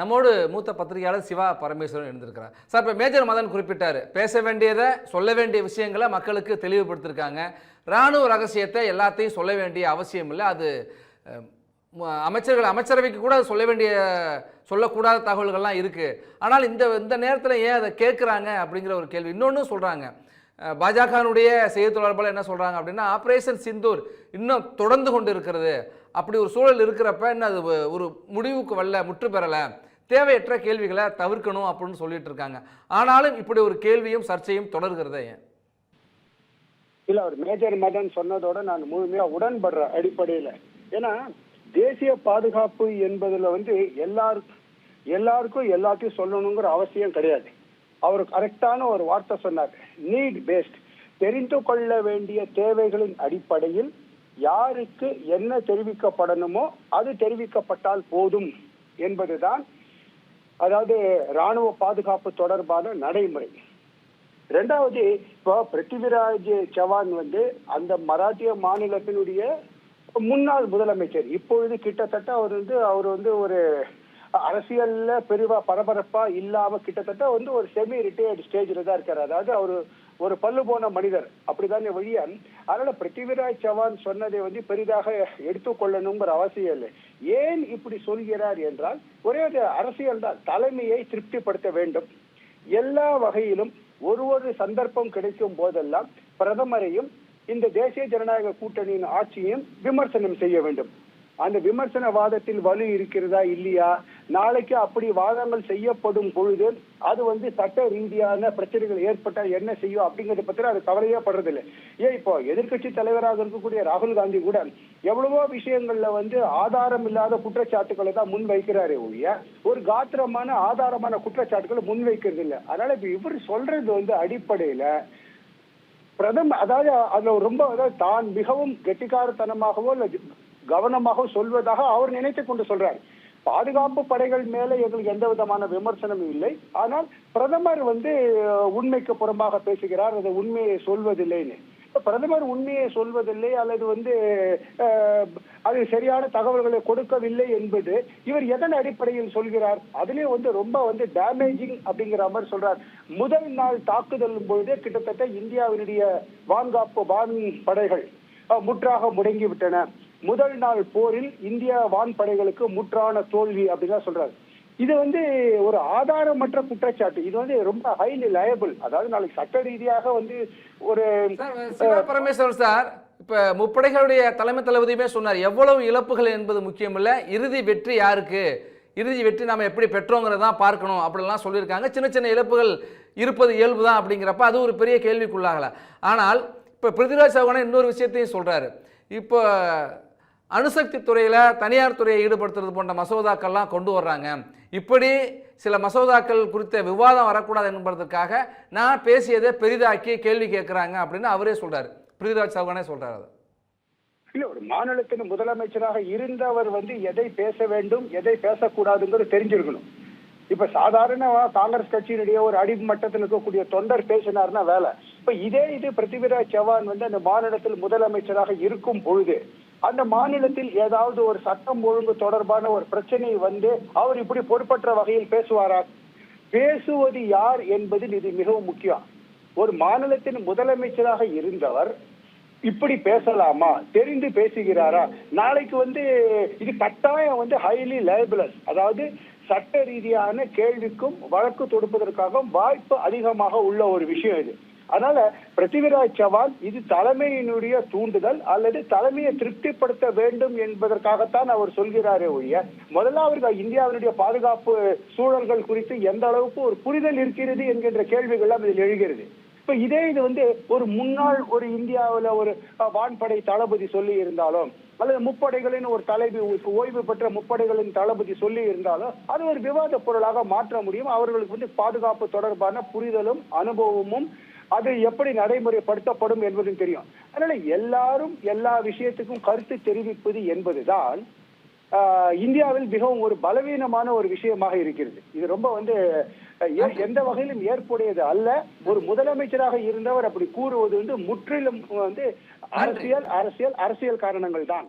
நம்மோடு மூத்த பத்திரிகையாளர் சிவா பரமேஸ்வரன் இருந்திருக்கிறார். சார் இப்போ மேஜர் மதன் குறிப்பிட்டார். பேச வேண்டியதை சொல்ல வேண்டிய விஷயங்களை மக்களுக்கு தெளிவுபடுத்திருக்காங்க. இராணுவ ரகசியத்தை எல்லாத்தையும் சொல்ல வேண்டிய அவசியம் இல்லை. அது அமைச்சர்கள் அமைச்சரவைக்கு கூட சொல்ல வேண்டிய சொல்லக்கூடாத தகவல்கள்லாம் இருக்குது ஆனால் இந்த இந்த நேரத்தில் ஏன் அதை கேட்குறாங்க அப்படிங்கிற ஒரு கேள்வி. இன்னொன்று சொல்கிறாங்க பாஜகனுடைய செய்தி தொடர்பாளர் என்ன சொல்கிறாங்க அப்படின்னா ஆப்ரேஷன் சிந்தூர் இன்னும் தொடர்ந்து கொண்டு இருக்கிறது அப்படி ஒரு சூழல் இருக்கிறப்ப இன்னும் அது ஒரு முடிவுக்கு வரல முற்று பெறலை தேவையற்ற கேள்விகளை தவிர்க்கணும் அப்படின்னு சொல்லிட்டு இருக்காங்க. ஆனாலும் இப்படி ஒரு கேள்வியும் சர்ச்சையும் தொடர்கிறதே இல்லை இல்ல அவர் மேஜர் மேடன் சொன்னதோட நான் முழுமையா உடன்படுறேன் அடிப்படையில. ஏன்னா தேசிய பாதுகாப்பு என்பதுல வந்து எல்லாருக்கும் எல்லாருக்கும் எல்லாத்தையும் சொல்லணுங்கிற அவசியம் கிடையாது. அவர் கரெக்டான ஒரு வார்த்தை சொன்னார். நீட் பேஸ்ட் தெரிந்து கொள்ள வேண்டிய தேவைகளின் அடிப்படையில் யாருக்கு என்ன தெரிவிக்கப்படணுமோ அது தெரிவிக்கப்பட்டால் போதும் என்பதுதான் அதாவது ராணுவ பாதுகாப்பு தொடர்பான நடைமுறை. ரெண்டாவது இப்போ பிருத்திவிராஜ் சவான் வந்து அந்த மராட்டிய மாநிலத்தினுடைய முன்னாள் முதலமைச்சர். இப்பொழுது கிட்டத்தட்ட அவர் வந்து அவர் வந்து ஒரு அரசியல்ல பெருவா பரபரப்பா இல்லாம கிட்டத்தட்ட வந்து ஒரு செமி ரிட்டையர்டு ஸ்டேஜ்ல தான் இருக்காரு. அதாவது அவர் ஒரு பல்லு போன மனிதர். அப்படிதானே வழியா அதனால பிருத்திவிராஜ் சவான் சொன்னதை வந்து பெரிதாக எடுத்துக்கொள்ளணுங்கிற அவசியம் இல்லை. ஏன் இப்படி சொல்கிறார் என்றால் ஒரே ஒரு அரசியல் தான். தலைமையை திருப்திப்படுத்த வேண்டும். எல்லா வகையிலும் ஒரு ஒரு சந்தர்ப்பம் கிடைக்கும் போதெல்லாம் பிரதமரையும் இந்த தேசிய ஜனநாயக கூட்டணியின் ஆட்சியையும் விமர்சனம் செய்ய வேண்டும். அந்த விமர்சன வாதத்தில் வலு இருக்கிறதா இல்லையா? நாளைக்கு அப்படி வாதங்கள் செய்யப்படும் பொழுது அது வந்து சட்ட ரீதியான பிரச்சனைகள் ஏற்பட்டால் என்ன செய்யும் அப்படிங்கறத பத்தி அது கவலையே படுறதில்லை. ஏன் இப்போ எதிர்க்கட்சி தலைவராக இருக்கக்கூடிய ராகுல் காந்தி கூட எவ்வளவோ விஷயங்கள்ல வந்து ஆதாரம் இல்லாத குற்றச்சாட்டுகளை தான் முன் வைக்கிறாரே ஒழிய ஒரு காத்திரமான ஆதாரமான குற்றச்சாட்டுகளை முன் வைக்கிறது இல்லை அதனால இப்ப இவர் சொல்றது வந்து அடிப்படையில பிரதம அதாவது அதுல ரொம்ப அதாவது தான் மிகவும் கெட்டிக்காரத்தனமாகவோ இல்ல கவனமாக சொல்வதாக அவர் நினைத்துக் கொண்டு சொல்றார். பாதுகாப்பு படைகள் மேல எங்களுக்கு எந்த விதமான விமர்சனமும் இல்லை. ஆனால் பிரதமர் வந்து உண்மைக்கு புறம்பாக பேசுகிறார். அது உண்மையை சொல்வதில்லைன்னு. பிரதமர் உண்மையை சொல்வதில்லை அல்லது வந்து அது சரியான தகவல்களை கொடுக்கவில்லை என்பது இவர் எதன் அடிப்படையில் சொல்கிறார்? அதுலயே வந்து ரொம்ப வந்து டேமேஜிங் அப்படிங்கிற மாதிரி சொல்றார். முதல் நாள் தாக்குதல் பொழுதே கிட்டத்தட்ட இந்தியாவினுடைய வான்காப்பு வான் படைகள் முற்றாக முடங்கி விட்டன முதல் நாள் போரில் இந்திய வான்படைகளுக்கு முற்றான தோல்வி அப்படிதான் சொல்றாரு. இது வந்து ஒரு ஆதாரமற்ற குற்றச்சாட்டு. இது வந்து ரொம்ப ஹைலி லயபிள் அதாவது நாளைக்கு சட்ட ரீதியாக வந்து ஒரு பரமேஸ்வரன் சார் இப்போ முப்படைகளுடைய தலைமை தளபதியுமே சொன்னார் எவ்வளவு இழப்புகள் என்பது முக்கியமில்ல. இறுதி வெற்றி யாருக்கு? இறுதி வெற்றி நாம் எப்படி பெற்றோங்கிறதான் பார்க்கணும். அப்படிலாம் சொல்லியிருக்காங்க. சின்ன சின்ன இழப்புகள் இருப்பது இயல்பு தான் அப்படிங்கிறப்ப அது ஒரு பெரிய கேள்விக்குள்ளாகல. ஆனால் இப்போ பிருத்திவிராஜ் சௌகான இன்னொரு விஷயத்தையும் சொல்கிறாரு இப்போ அணுசக்தி துறையில் தனியார் துறையை ஈடுபடுத்துறது போன்ற மசோதாக்கள்லாம் கொண்டு வர்றாங்க. இப்படி சில மசோதாக்கள் குறித்த விவாதம் வரக்கூடாது என்பதற்காக நான் பேசியதை பெரிதாக்கி கேள்வி கேட்குறாங்க அப்படின்னு அவரே சொல்கிறார் பிரிதிராஜ் சௌகானே சொல்கிறார் அதை. இல்ல ஒரு மாநிலத்தின் முதலமைச்சராக இருந்தவர் வந்து எதை பேச வேண்டும் எதை பேசக்கூடாதுங்கிறது தெரிஞ்சிருக்கணும். இப்ப சாதாரண காங்கிரஸ் கட்சியினுடைய ஒரு அடிமட்டத்தில் இருக்கக்கூடிய தொண்டர் பேசினார்னா வேலை. இப்ப இதே இது பிருத்திவிராஜ் சவான் வந்து அந்த மாநிலத்தில் முதலமைச்சராக இருக்கும் பொழுது அந்த மாநிலத்தில் ஏதாவது ஒரு சட்டம் ஒழுங்கு தொடர்பான ஒரு பிரச்சனை வந்து அவர் இப்படி பொறுப்பற்ற வகையில் பேசுவாரா? பேசுவது யார் என்பது இது மிகவும் முக்கியம். ஒரு மாநிலத்தின் முதலமைச்சராக இருந்தவர் இப்படி பேசலாமா? தெரிந்து பேசுகிறாரா? நாளைக்கு வந்து இது கட்டாயம் வந்து ஹைலி லைபிளஸ் அதாவது சட்ட ரீதியான கேள்விக்கும் வழக்கு தொடுப்பதற்காக வாய்ப்பு அதிகமாக உள்ள ஒரு விஷயம் இது. அதனால பிருத்திவிராஜ் சவான் இது தலைமையினுடைய தூண்டுதல் அல்லது தலைமையை திருப்திப்படுத்த வேண்டும் என்பதற்காகத்தான் அவர் சொல்கிறாரே ஒழிய முதல்ல அவர்கள் இந்தியாவினுடைய பாதுகாப்பு சூழல்கள் குறித்து எந்த அளவுக்கு ஒரு புரிதல் இருக்கிறது என்கின்ற கேள்விகள் இதில் எழுகிறது. இப்ப இதே இது வந்து ஒரு முன்னாள் ஒரு இந்தியாவில் ஒரு வான்படை தளபதி சொல்லி இருந்தாலும் அல்லது முப்படைகளின் ஒரு தலைவி ஓய்வு பெற்ற முப்படைகளின் தளபதி சொல்லி இருந்தாலும் அது ஒரு விவாத பொருளாக மாற்ற முடியும். அவர்களுக்கு வந்து பாதுகாப்பு தொடர்பான புரிதலும் அனுபவமும் அது எப்படி நடைமுறைப்படுத்தப்படும் என்பதும் தெரியும். அதனால எல்லாரும் எல்லா விஷயத்துக்கும் கருத்து தெரிவிப்பது என்பதுதான் இந்தியாவில் மிகவும் ஒரு பலவீனமான ஒரு விஷயமாக இருக்கிறது. இது ரொம்ப வந்து எந்த வகையிலும் ஏற்புடையது அல்ல. ஒரு முதலமைச்சராக இருந்தவர் அப்படி கூறுவது வந்து முற்றிலும் வந்து அரசியல் அரசியல் அரசியல் காரணங்கள் தான்